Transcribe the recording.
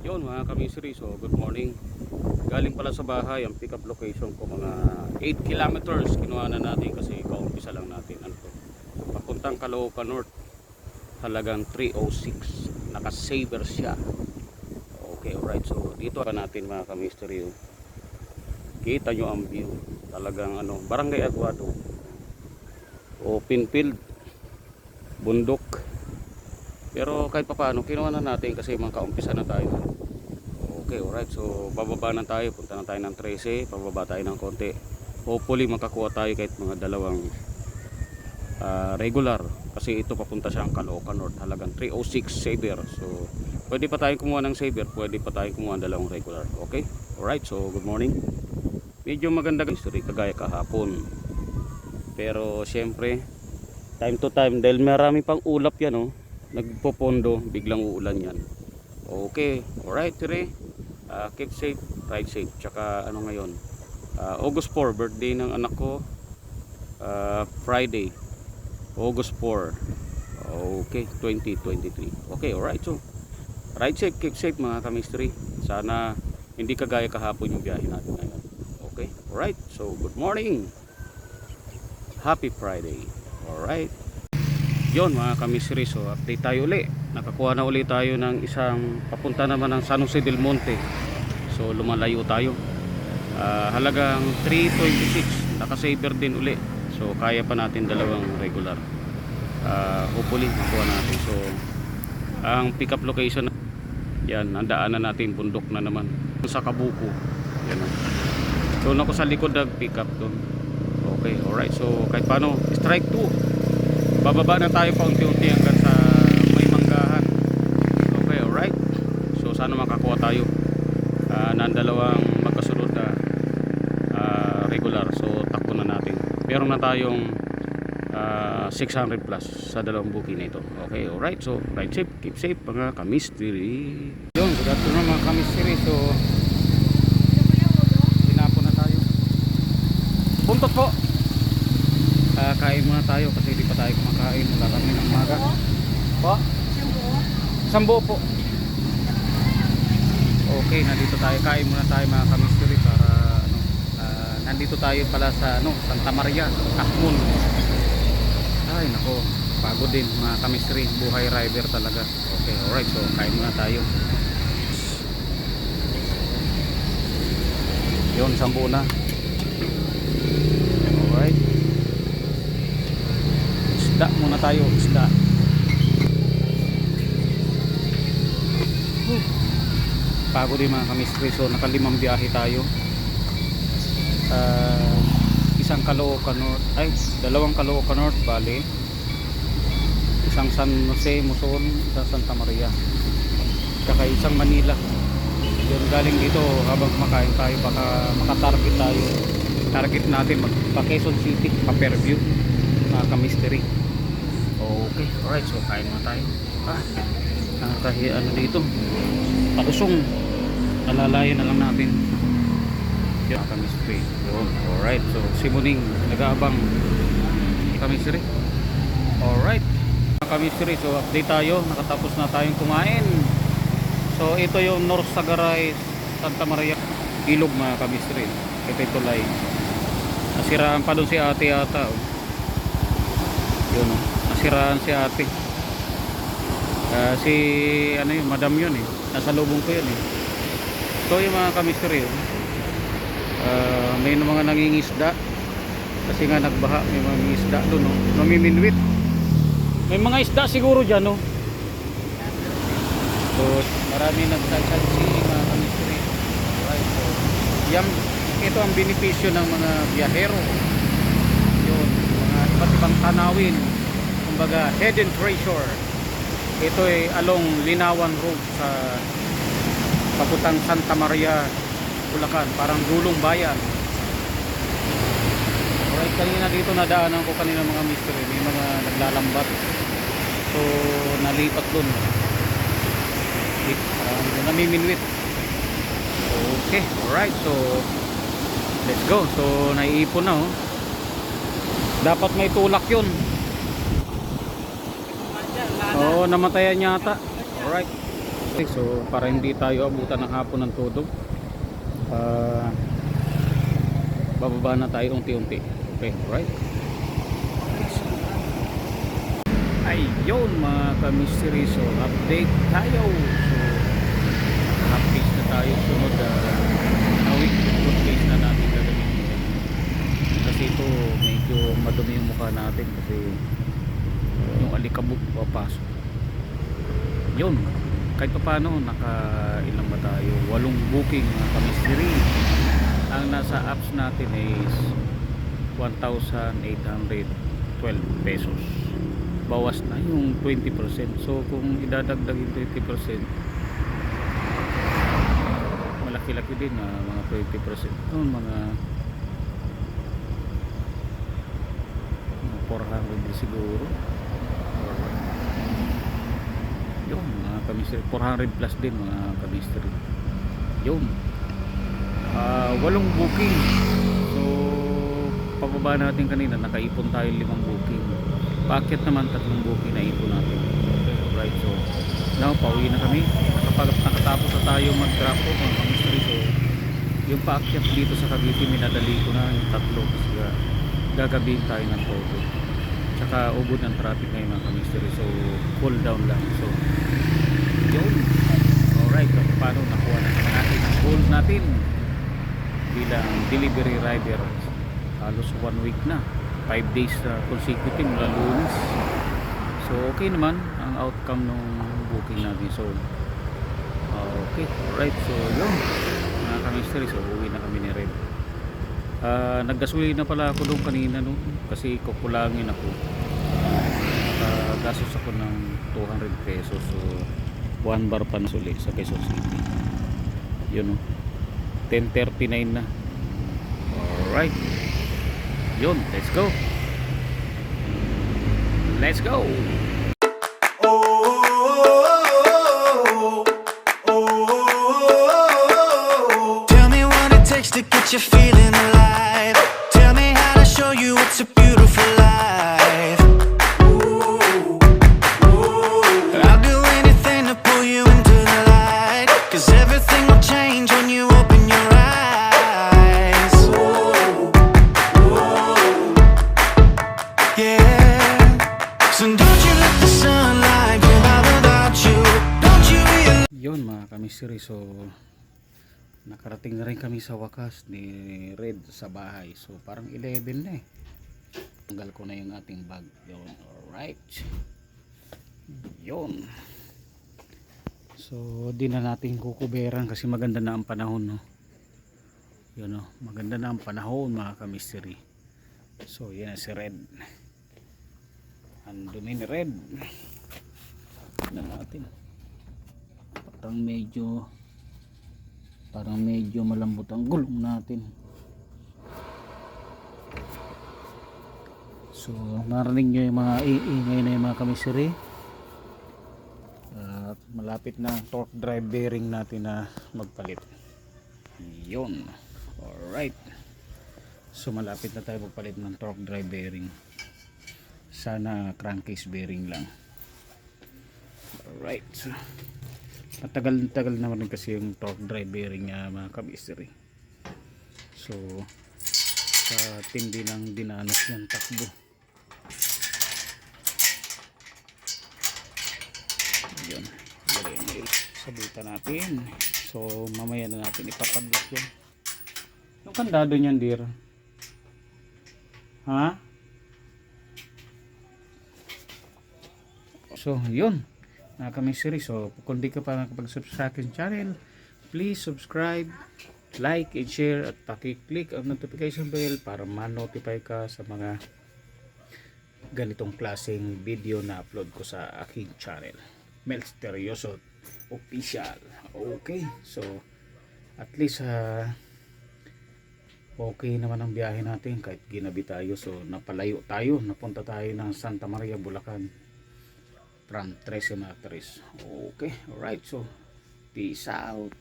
Yun mga kamisri, so good morning. Galing pala sa bahay, ang pick up location ko mga 8 kilometers. Kinuha na natin kasi kaumpisa lang natin. Ano to? Papuntang Caloocan North. Halagang 306. Naka-saver siya. Okay, alright. So dito pa natin mga kamisri. oh. Kita nyo ang view. Talagang ano, Barangay Aguado. Open field. Bundok. Pero kahit pa paano, kinuha na natin kasi mga kaumpisa na tayo. Okay, alright. So, bababa na tayo. Punta na tayo ng 13. Pababa tayo ng konti. Hopefully, makakuha tayo kahit mga dalawang ah, regular. Kasi ito papunta siyang Caloocan North. Halagang 306 saver. So, pwede pa tayong kumuha ng saver. Pwede pa tayong kumuha ng dalawang regular. Okay? Alright. So, good morning. Medyo maganda history kagaya kahapon. Pero, syempre, time to time, dahil marami pang ulap yan, oh nagpopondo, biglang uulan yan. Okay, alright, tire. Uh, keep safe, ride safe. Tsaka ano ngayon, ah, August 4, birthday ng anak ko. Ah, Friday, August 4. Okay, 2023. Okay, alright. So, ride safe, keep safe mga kamistry. Sana hindi kagaya kahapon yung biyahe natin ngayon. Okay, alright. So, good morning. Happy Friday. Alright. Yon mga kamisri, so update tayo uli. Nakakuha na uli tayo ng isang papunta naman ng San Jose del Monte. So lumalayo tayo. Ah, halagang 326. Nakasaver din uli. So kaya pa natin dalawang regular. Ah, hopefully makuha natin. So ang pick up location yan, ang daanan natin bundok na naman. Sa Kabuko. Yan. Doon ako sa likod nag pick up doon. Okay, alright. So kahit paano, strike 2 bababa na tayo pa unti-unti hanggang sa may manggahan. Okay alright. So sana makakuha tayo uh, ng dalawang magkasunod na ah, regular. So takbo na natin. Meron na tayong ah, 600 plus sa dalawang booking na ito. Okay alright. So ride safe keep safe mga kamisteri yun good afternoon mga kamisteri so tinapon na tayo. Puntot po. Ah, kain muna tayo kasi tayo kumakain. Wala kami ng umaga po? Isang buo? Po. Okay nandito tayo. Kain muna tayo mga kamisteri para ano ah, nandito tayo pala sa ano Santa Maria Akmon ay nako. Pagod din mga kamisteri buhay rider talaga. Okay alright. So kain muna tayo. Yun buo na alright isda muna tayo isda. Pagod din mga kamistri so nakalimang biyahe tayo. Ah, isang Caloocan North ay dalawang Caloocan North bali isang San Jose Muson isang Santa Maria. Tsaka isang Manila. Yun galing dito habang kumakain tayo baka makatarget tayo. Target natin magpa Quezon City pa Fairview mga kamisteri Okay, alright. So, kain muna tayo. Ah, nakakahi ano dito. Palusong. Alalayan na lang natin. Yan, kami straight. Yun, alright. So, si Muning, nag-aabang kami straight. Alright. Kami straight. So, update tayo. Nakatapos na tayong kumain. So, ito yung North Sagaray, Santa Maria. Ilog mga kami straight. Ito tulay. Nasiraan pa doon si ate ata. Oh. Oh nasiraan si ate. Ah, si ano yun madam yun eh. Nasa lubong ko yun eh. So yung mga kamisteri yun. Ah, may mga nangingisda. Kasi nga nagbaha may mga nangingisda doon no? namiminwit. May mga isda siguro dyan no so marami nagsasalsi mga kamisteri right, so, yan, ito ang benepisyo ng mga biyahero. Yun mga iba't ibang tanawin kumbaga hidden treasure. Ito ay along Linawan Road sa papuntang Santa Maria Bulacan parang gulong bayan. Alright kanina dito nadaanan ko kanina mga mystery may mga naglalambat. So nalipat dun. Parang namiminwit. Okay alright so let's go. So naiipon na oh. Dapat may tulak yun Oo, namatayan yata. Alright. Okay, so para hindi tayo abutan ng hapon ng todo, ah, bababa na tayo unti-unti. Okay, right? Ayun mga ka-mystery, so update tayo. So, update na tayo sunod uh, na week. Good case na natin gagamitin. Kasi ito medyo madumi yung mukha natin kasi yung alikabok papasok. Yun, kahit pa paano nakailang ba tayo? Walong booking mga ka-mystery. Ang nasa apps natin is 1,812 pesos. Bawas na yung 20% so kung idadagdag yung 20% malaki-laki din na mga 20% noon mga mga 400 din siguro yun mga kamistry 400 plus din mga kamistry yun. Ah, walong booking. So pababa natin kanina nakaipon tayo limang booking. Paakyat naman tatlong booking na ipon natin. Okay, right so now pauwi na kami. Nakapag nakatapos na tayo mag drop off mga kamistry so yung paakyat dito sa Cavite minadali ko na yung tatlo kasi uh, gagabihin tayo ng todo tsaka ubod ng traffic ngayon mga kamistry so cool down lang. So yun. Alright so paano nakuha na natin ang goals natin bilang delivery rider? Halos one week na. 5 days na consecutive mula lunes. So okay naman ang outcome ng booking natin. So uh, okay. Alright so yun. Mga kamisteri so uwi na kami ni Red. Uh, naggasuli na pala ako doon kanina no? Kasi kukulangin ako uh, gastos ako ng 200 pesos. So one bar pa suli sa Quezon City. Yun no 10.39 na. Alright. Yun let's go. Let's go so nakarating na rin kami sa wakas ni Red sa bahay. So parang 11 na eh. Tanggal ko na yung ating bag. Yun alright. Yun. So di na natin kukuberan kasi maganda na ang panahon no? Yun no? Maganda na ang panahon mga kamisteri so yan si Red. Ang dumi ni Red. Na natin parang medyo parang medyo malambot ang gulong natin. So narinig nyo yung mga iingay na yung mga kamisiri at malapit na torque drive bearing natin na magpalit. Yun. Alright. So malapit na tayo magpalit ng torque drive bearing. Sana crankcase bearing lang. Alright. so matagal tagal naman rin kasi yung torque drive bearing niya mga kabisiri so sa tindi ng dinanas niyang takbo. Yun. Sabutan natin. So mamaya na natin ipapadlock yun. Yung kandado niyan dear. Ha? So yun mga kamisiri so kung di ka pa nakapag-subscribe sa akin channel please subscribe like and share at paki-click ang notification bell para ma-notify ka sa mga ganitong klaseng video na upload ko sa aking channel. Melsterioso Official. Okay so at least ah, okay naman ang biyahe natin kahit ginabi tayo. So napalayo tayo. Napunta tayo ng Santa Maria Bulacan from Trece Matriz okay alright so peace out